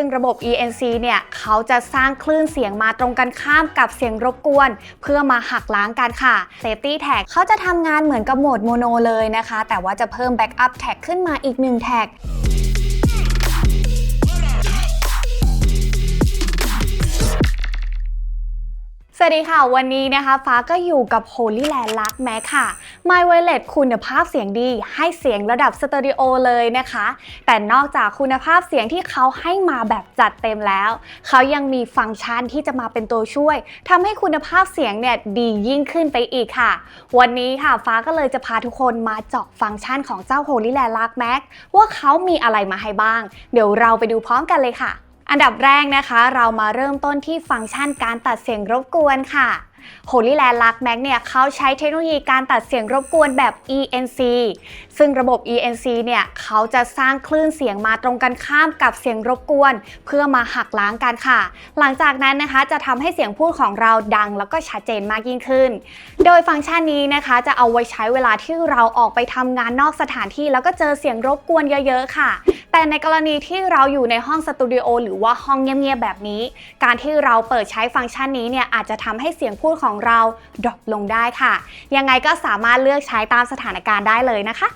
ซึ่งระบบ ENC เนี่ยเขาจะสร้างคลื่นเสียงมาตรงกันข้ามกับเสียงรบกวน เพื่อมาหักล้างกันค่ะ Safety Tag เขาจะทำงานเหมือนกับโหมดโมโนเลยนะคะ แต่ว่าจะเพิ่ม Backup Tag ขึ้นมาอีกหนึ่งแท็ก สวัสดีค่ะ วันนี้นะคะฟ้าก็อยู่กับ Holy Land ลักแม็กค่ะ My Wireless คุณภาพเสียงดี ให้เสียงระดับสตอริโอเลยนะคะ แต่นอกจากคุณภาพเสียงที่เขาให้มาแบบจัดเต็มแล้ว เขายังมีฟังก์ชันที่จะมาเป็นตัวช่วยทำให้คุณภาพเสียงเนี่ยดียิ่งขึ้นไปอีกค่ะ วันนี้ค่ะฟ้าก็เลยจะพาทุกคนมาเจาะฟังก์ชันของเจ้า Holy Land ลักแม็กว่าเขามีอะไรมาให้บ้าง เดี๋ยวเราไปดูพร้อมกันเลยค่ะ อันดับแรกนะคะ เรามาเริ่มต้นที่ฟังก์ชันการตัดเสียงรบกวนค่ะ Holy Land l u x Max เนี่ยเขาใช้เทคโนโลยีการตัดเสียงรบกวนแบบ ENC ซึ่งระบบ ENC เนี่ยเขาจะสร้างคลื่นเสียงมาตรงกันข้ามกับเสียงรบกวน เพื่อมาหักล้างกันค่ะ หลังจากนั้นนะคะจะทำให้เสียงพูดของเราดังแล้วก็ชัดเจนมากยิ่งขึ้น โดยฟังก์ชันนี้นะคะจะเอาไว้ใช้เวลาที่เราออกไปทำงานนอกสถานที่ แล้วก็เจอเสียงรบกวนเยอะ ๆ ค่ะ แต่ในกรณีที่เราอยู่ในห้องสตูดิโอหรือว่าห้องเงียบๆแบบนี้ การที่เราเปิดใช้ฟังก์ชันนี้เนี่ยอาจจะทำให้เสียงพูดของเราดรอปลงได้ค่ะ ยังไงก็สามารถเลือกใช้ตามสถานการณ์ได้เลยนะคะ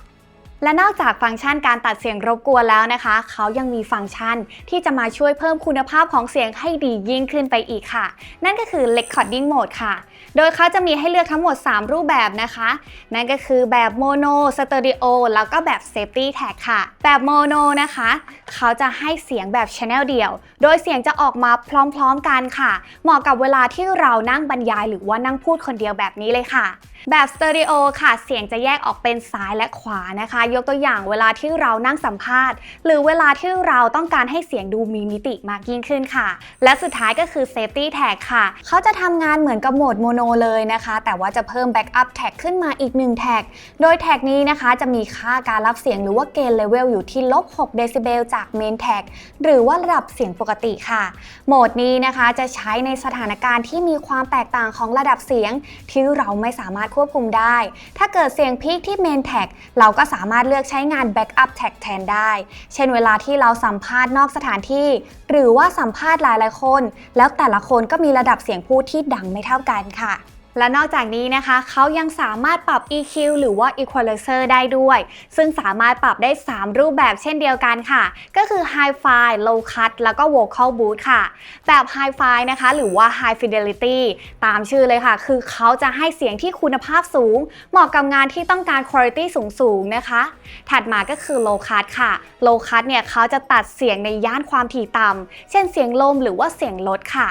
และนอกจากฟังก์ชันการตัดเสียงรบกวนแล้วนะคะ เขายังมีฟังก์ชันที่จะมาช่วยเพิ่มคุณภาพของเสียงให้ดียิ่งขึ้นไปอีกค่ะ นั่นก็คือ Recording Mode ค่ะ โดยเขาจะมีให้เลือกทั้งหมด 3 รูปแบบนะคะ นั่นก็คือแบบโมโนสเตอริโอแล้วก็แบบ Safety Tag ค่ะ แบบโมโนนะคะ เขาจะให้เสียงแบบ Channel เดียว โดยเสียงจะออกมาพร้อมๆกันค่ะ เหมาะกับเวลาที่เรานั่งบรรยาย หรือว่านั่งพูดคนเดียวแบบนี้เลยค่ะ แบบสเตอริโอค่ะเสียงจะแยกออกเป็นซ้ายและขวานะคะ ยกตัวอย่างเวลาที่เรานั่งสัมภาษณ์ หรือเวลาที่เราต้องการให้เสียงดูมีมิติมากยิ่งขึ้นค่ะ และสุดท้ายก็คือ Safety Tag ค่ะ เขาจะทำงานเหมือนกับโหมดโมโนเลยนะคะ แต่ว่าจะเพิ่ม Backup Tag ขึ้นมาอีก1แท็กโดยแท็กนี้นะคะจะมีค่าการรับเสียงหรือว่าเกณฑ์เลเวลอยู่ที่ลบ6เดซิเบลจาก Main Tag หรือว่าระดับเสียงปกติค่ะ โหมดนี้นะคะจะใช้ในสถานการณ์ที่มีความแตกต่างของระดับเสียงที่เราไม่สามารถควบคุมได้ ถ้าเกิดเสียงพีคที่ Main Tag เราก็สามารถเลือกใช้งาน Backup Tag แทนได้ เช่นเวลาที่เราสัมภาษณ์นอกสถานที่ หรือว่าสัมภาษณ์หลายๆคน แล้วแต่ละคนก็มีระดับเสียงพูดที่ดังไม่เท่ากันค่ะ และนอกจากนี้นะคะเขายังสามารถปรับ EQ หรือว่า Equalizer ได้ด้วย ซึ่งสามารถปรับได้ 3 รูปแบบเช่นเดียวกันค่ะ ก็คือ Hi-Fi Low Cut แล้วก็ Vocal Boost ค่ะ แบบ Hi-Fi นะคะ หรือว่า High Fidelity ตามชื่อเลยค่ะ คือเขาจะให้เสียงที่คุณภาพสูง เหมาะกับงานที่ต้องการ Quality สูงๆนะคะ ถัดมาก็คือ Low Cut ค่ะ Low Cut เนี่ยเขาจะตัดเสียงในย่านความถี่ต่ำเช่นเสียงลมหรือว่าเสียงลดค่ะ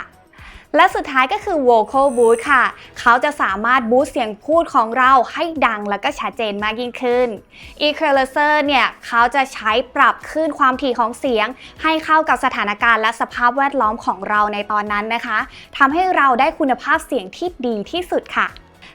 และสุดท้ายก็คือ vocal boost ค่ะ เขาจะสามารถบูสต์เสียงพูดของเราให้ดังและก็ชัดเจนมากยิ่งขึ้น equalizer เนี่ย เขาจะใช้ปรับขึ้นความถี่ของเสียง ให้เข้ากับสถานการณ์และสภาพแวดล้อมของเราในตอนนั้นนะคะทำให้เราได้คุณภาพเสียงที่ดีที่สุดค่ะ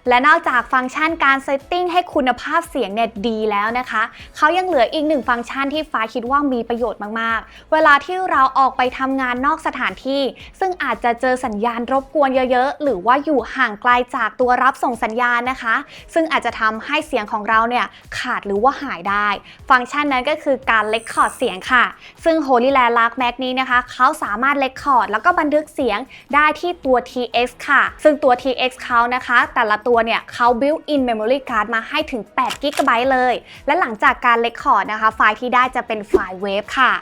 และนอกจากฟังก์ชันการเซตติ้งให้คุณภาพเสียงเนี่ยดีแล้วนะคะเขายังเหลืออีกหนึ่งฟังก์ชันที่ฟ้าคิดว่ามีประโยชน์มากๆ เวลาที่เราออกไปทำงานนอกสถานที่ ซึ่งอาจจะเจอสัญญาณรบกวนเยอะๆ หรือว่าอยู่ห่างไกลจากตัวรับส่งสัญญาณนะคะ ซึ่งอาจจะทำให้เสียงของเราเนี่ยขาดหรือว่าหายได้ ฟังก์ชันนั้นก็คือการเลคคอร์ดเสียงค่ะ ซึ่ง Holy Land l u x Max นี้นะคะเขาสามารถเลคคอร์ดแล้วก็บันทึกเสียงได้ที่ตัว TX ค่ะ ซึ่งตัว TX เขานะคะ แต่ละตัวเนี่ยเขา built in memory card มาให้ถึง8 g b เลย และหลังจากการเลคคอร์ดนะคะ ไฟล์ที่ได้จะเป็นไฟล์เวฟค่ะ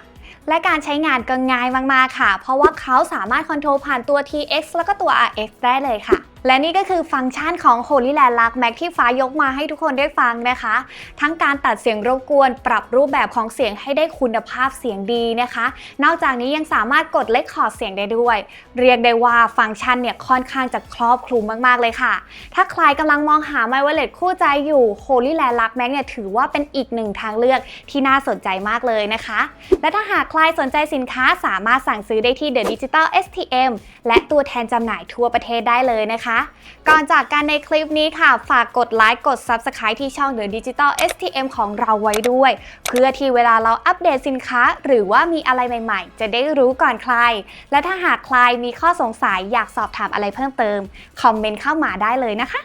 และการใช้งานก็ง่ายมาก ๆ ค่ะ เพราะว่าเขาสามารถคอนโทรลผ่านตัว TX แล้วก็ตัว RX ได้เลยค่ะ และนี่ก็คือฟังก์ชันของ Holy Land l u x Max ที่ฟ้ายกมาให้ทุกคนได้ฟังนะคะ ทั้งการตัดเสียงรบกวน ปรับรูปแบบของเสียงให้ได้คุณภาพเสียงดีนะคะ นอกจากนี้ยังสามารถกดเลคคอร์ดเสียงได้ด้วย เรียกได้ว่าฟังก์ชันเนี่ยค่อนข้างจะครอบคลุมมากๆเลยค่ะ ถ้าใครกำลังมองหา My Wallet คู่ใจอยู่ Holy Land l u x Max เนี่ยถือว่าเป็นอีกหนึ่งทางเลือกที่น่าสนใจมากเลยนะคะ และถ้าหากใครสนใจสินค้าสามารถสั่งซื้อได้ที่ The Digital STM และตัวแทนจำหน่ายทั่วประเทศได้เลยนะคะก่อนจากกันในคลิปนี้ค่ะ ฝากกดไลค์กด Subscribe ที่ช่อง The Digital STM ของเราไว้ด้วย เพื่อที่เวลาเราอัปเดตสินค้า หรือว่ามีอะไรใหม่ๆ จะได้รู้ก่อนใคร และถ้าหากใครมีข้อสงสัยอยากสอบถามอะไรเพิ่มเติม คอมเมนต์เข้ามาได้เลยนะคะ